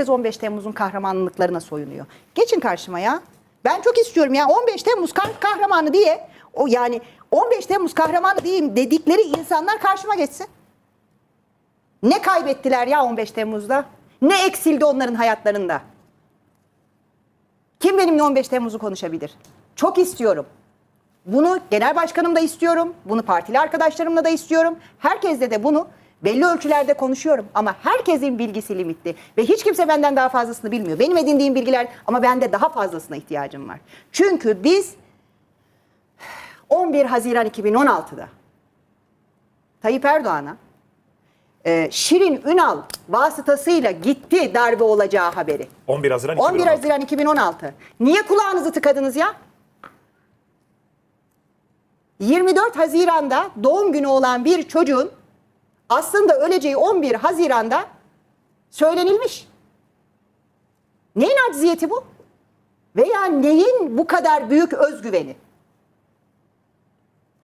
Herkes 15 Temmuz'un kahramanlıklarına soyunuyor. Geçin karşıma ya. Ben çok istiyorum ya 15 Temmuz kah- kahramanı diye o yani 15 Temmuz kahramanı diyeyim dedikleri insanlar karşıma geçsin. Ne kaybettiler ya 15 Temmuz'da? Ne eksildi onların hayatlarında? Kim benimle 15 Temmuz'u konuşabilir? Çok istiyorum. Bunu genel başkanım da istiyorum. Bunu partili arkadaşlarımla da istiyorum. Herkesle de bunu belli ölçülerde konuşuyorum. Ama herkesin bilgisi limitli. Ve hiç kimse benden daha fazlasını bilmiyor. Benim edindiğim bilgiler ama bende daha fazlasına ihtiyacım var. Çünkü biz 11 Haziran 2016'da Tayyip Erdoğan'a e, Şirin Ünal vasıtasıyla gitti darbe olacağı haberi. 11 Haziran 11 2016. Haziran 2016. Niye kulağınızı tıkadınız ya? 24 Haziran'da doğum günü olan bir çocuğun aslında öleceği 11 Haziran'da söylenilmiş. Neyin acziyeti bu? Veya neyin bu kadar büyük özgüveni?